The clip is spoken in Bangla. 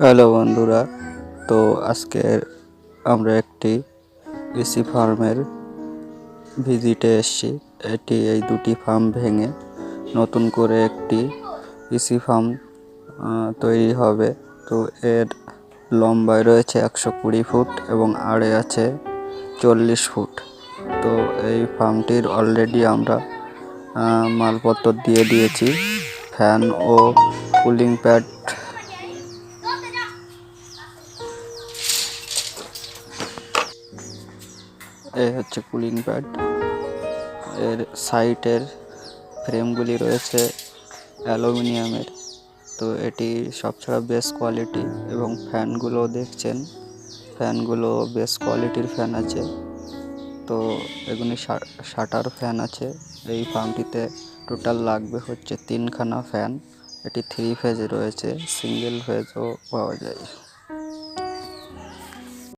হ্যালো বন্ধুরা, তো আজকে আমরা একটি কৃষি ফার্মের ভিজিটে এসেছি। এটি এই দুটি ফার্ম ভেঙে নতুন করে একটি কৃষি ফার্ম তৈরি হবে। তো এর লম্বায় রয়েছে একশো কুড়ি ফুট এবং আড়ে আছে চল্লিশ ফুট। তো এই ফার্মটির অলরেডি আমরা মালপত্র দিয়ে দিয়েছি। ফ্যান ও কুলিং প্যাড এই হচ্ছে কুলিং প্যাড। এর সাইটের ফ্রেমগুলি রয়েছে অ্যালুমিনিয়ামের। তো এটি সবছাড়া বেস্ট কোয়ালিটি এবং ফ্যানগুলো দেখছেন, ফ্যানগুলো বেস্ট কোয়ালিটির ফ্যান আছে। তো এগুলি শাটার ফ্যান আছে। এই ফার্মটিতে টোটাল লাগবে হচ্ছে তিনখানা ফ্যান। এটি থ্রি ফেজে রয়েছে, সিঙ্গেল ফেজও পাওয়া যায়।